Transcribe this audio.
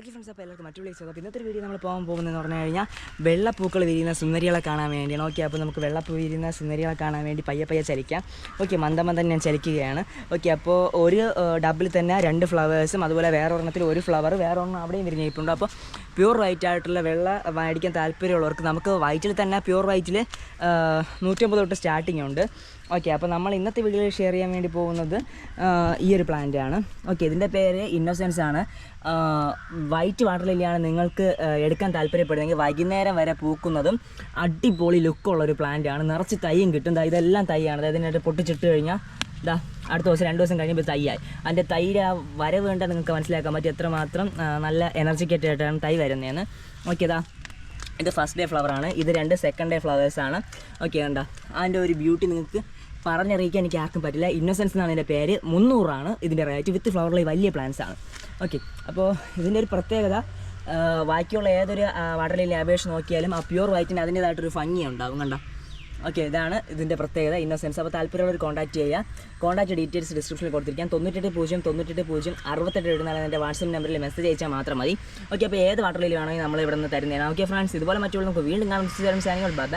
Okay friends അപ്പോൾ എല്ലാവർക്കും മറ്റു വിളിച്ചത് അപ്പോൾ ഇന്നത്തെ വീഡിയോ നമ്മൾ പോകാൻ പോകുന്നതെന്ന് പറഞ്ഞു കഴിഞ്ഞാൽ വെള്ളപ്പൂക്കൾ വിരിയുന്ന സുന്ദരികളെ കാണാൻ വേണ്ടിയാണ്. ഓക്കെ അപ്പോൾ നമുക്ക് വെള്ളപ്പൂ വിരിയുന്ന സുന്ദരികളെ കാണാൻ വേണ്ടി പയ്യെ പയ്യെ ചലിക്കാം. ഓക്കെ മന്ദം മന്ദം ഞാൻ ചലിക്കുകയാണ്. ഓക്കെ അപ്പോൾ ഒരു ഡബിൽ തന്നെ രണ്ട് ഫ്ലവേഴ്സും അതുപോലെ വേറെ ഒരെണ്ണത്തിൽ ഒരു ഫ്ലവർ വേറെ ഒരെണ്ണം അവിടെയും വിരിഞ്ഞിട്ടുണ്ട് അപ്പോൾ പ്യൂർ വൈറ്റ് ആയിട്ടുള്ള വെള്ള മേടിക്കാൻ താല്പര്യമുള്ളവർക്ക് നമുക്ക് വൈറ്റിൽ തന്നെ പ്യൂർ വൈറ്റിൽ നൂറ്റമ്പത് തൊട്ട് സ്റ്റാർട്ടിംഗ് ഉണ്ട്. ഓക്കെ അപ്പോൾ നമ്മൾ ഇന്നത്തെ വീഡിയോയിൽ ഷെയർ ചെയ്യാൻ വേണ്ടി പോകുന്നത് ഈ ഒരു പ്ലാന്റ് ആണ്. ഓക്കെ ഇതിന്റെ പേര് ഇന്നോസെൻസ് ആണ്. വൈറ്റ് വാട്ടർ ലില്ലിയാണ് നിങ്ങൾക്ക് എടുക്കാൻ താല്പര്യപ്പെടുന്നെങ്കിൽ വൈകുന്നേരം വരെ പൂക്കുന്നതും അടിപൊളി ലുക്കുള്ള ഒരു പ്ലാന്റ് ആണ്. നിറച്ച് തൈയും കിട്ടും. ഇതെല്ലാം തൈയാണ്. അതായത് ഇതിനായിട്ട് പൊട്ടിച്ചിട്ട് കഴിഞ്ഞാൽ ഇതാ അടുത്ത ദിവസം രണ്ട് ദിവസം കഴിയുമ്പോൾ തൈയായി. അതിന്റെ തൈര് ആ വരവ് നിങ്ങൾക്ക് മനസ്സിലാക്കാൻ പറ്റും എത്രമാത്രം നല്ല എനർജിക്കറ്റ് ആയിട്ടാണ് തൈ വരുന്നതെന്ന്. ഓക്കെ ഇതാ ഇത് ഫസ്റ്റ് ഡേ ഫ്ലവറാണ് ഇത് രണ്ട് സെക്കൻഡ് ഡേ ഫ്ലവേഴ്സാണ് ഓക്കെ കണ്ട അതിന്റെ ഒരു ബ്യൂട്ടി നിങ്ങൾക്ക് പറഞ്ഞറിയിക്കാൻ എനിക്ക് ആർക്കും പറ്റില്ല. ഇന്നോസെൻസ് എന്നാണ് ഇതിന്റെ പേര്. മുന്നൂറാണ് ഇതിന്റെ റേറ്റ് വിത്ത് ഫ്ലവറിലെ വലിയ പ്ലാന്റ്സ് ആണ്. ഓക്കെ അപ്പോൾ ഇതിന്റെ ഒരു പ്രത്യേകത ബാക്കിയുള്ള ഏതൊരു വാട്ടർ ലില്ലി അപേക്ഷിച്ച് നോക്കിയാലും ആ പ്യൂർ വൈറ്റിന് അതിന്റേതായിട്ടൊരു ഭംഗിയുണ്ടാവും കണ്ട. ഓക്കെ ഇതാണ് ഇതിന്റെ പ്രത്യേകത. ഇന്ന സെൻസ് അപ്പോൾ താല്പര്യമുള്ളവർ കോൺടാക്ട് ചെയ്യുക. കോൺടാക്ട് ഡീറ്റെയിൽസ് ഡിസ്ക്രിപ്ഷനിൽ കൊടുത്തിരിക്കാം. തൊണ്ണൂറ്റെട്ട് പൂജ്യം തൊണ്ണൂറ്റെട്ട് പൂജ്യം അറുപത്തെട്ട് എഴുതുന്ന എന്റെ വാട്സപ്പ് നമ്പറിൽ മെസ്സേജ് അയച്ചാൽ മാത്രം മതി. ഓക്കെ അപ്പോൾ ഏത് വാട്ടർ വേണമെങ്കിൽ നമ്മൾ ഇവിടെ നിന്ന് തരുന്നതാണ്. ഓക്കെ ഫ്രണ്ട്സ് ഇതുപോലെ മറ്റുള്ള നമുക്ക് വീണ്ടും സാധനങ്ങൾ ബൈ